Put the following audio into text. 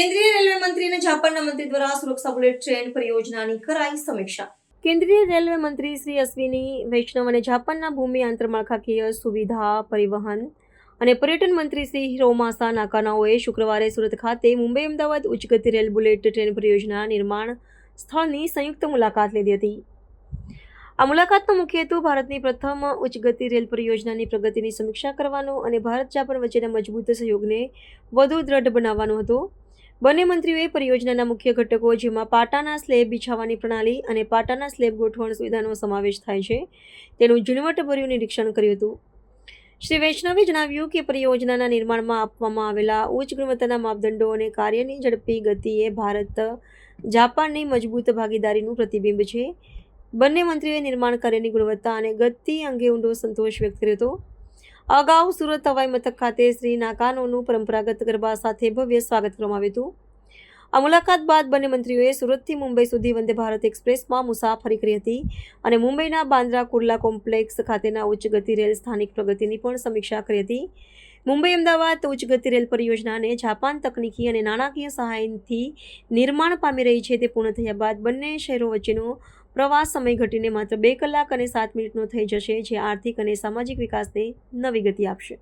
અને જાપાનના મંત્રી દ્વારા સુરક્ષા બુલેટ, ટ્રેન પરિયોજનાની કરાઈ સમીક્ષા. કેન્દ્રીય રેલવે મંત્રી શ્રી અશ્વિની, વૈષ્ણવ અને જાપાનના ભૂમિ આંતરમાળખાકીય સુવિધા પરિવહન અને પર્યટન મંત્રી શ્રી હિરોમાસા નાકાનાઓએ શુક્રવારે સુરત ખાતે મુંબઈ અમદાવાદ ઉચ્ચ ગતિ રેલ બુલેટ, ટ્રેન પરિયોજના નિર્માણ સ્થળની સંયુક્ત મુલાકાત લીધી હતી. આ મુલાકાતનો મુખ્ય હેતુ ભારતની પ્રથમ ઉચ્ચ ગતિ રેલ પરિયોજનાની પ્રગતિની સમીક્ષા કરવાનો અને ભારત જાપાન વચ્ચેના મજબૂત સહયોગને વધુ દ્રઢ બનાવવાનો હતો. બંને મંત્રીઓએ પરિયોજનાના મુખ્ય ઘટકો જેમાં પાટાના સ્લેબ બિછાવવાની પ્રણાલી અને પાટાના સ્લેબ ગોઠવણ સુવિધાનો સમાવેશ થાય છે. તેનું ઝીણવટભર્યું નિરીક્ષણ કર્યું હતું. શ્રી વૈષ્ણવે જણાવ્યું કે પરિયોજનાના નિર્માણમાં આપવામાં આવેલા ઉચ્ચ ગુણવત્તાના માપદંડો અને કાર્યની ઝડપી ગતિ એ ભારત, જાપાનની મજબૂત ભાગીદારીનું પ્રતિબિંબ છે. બંને મંત્રીઓએ નિર્માણ કાર્યની ગુણવત્તા અને ગતિ અંગે ઊંડો સંતોષ વ્યક્ત કર્યો હતો. અગાઉ સુરત હવાઈ મથક ખાતે શ્રી નાકાનોનું પરંપરાગત ગરબા સાથે ભવ્ય સ્વાગત કરવામાં આવ્યું હતું. આ મુલાકાત બાદ બંને મંત્રીઓએ સુરતથી મુંબઈ સુધી વંદે ભારત એક્સપ્રેસમાં મુસાફરી કરી હતી અને મુંબઈના બાંદ્રા કુર્લા કોમ્પ્લેક્સ ખાતેના ઉચ્ચ ગતિ રેલ સ્થાનિક પ્રગતિની પણ સમીક્ષા કરી હતી. મુંબઈ અમદાવાદ ઉચ્ચ ગતિ રેલ પરિયોજનાને જાપાન તકનીકી અને નાણાકીય સહાયથી નિર્માણ પામી રહી છે તે પૂર્ણ થયા બાદ બંને શહેરો વચ્ચેનો પ્રવાસ સમય ઘટીને માત્ર બે કલાક અને સાત મિનિટનો થઈ જશે, જે આર્થિક અને સામાજિક વિકાસને નવી ગતિ આપશે.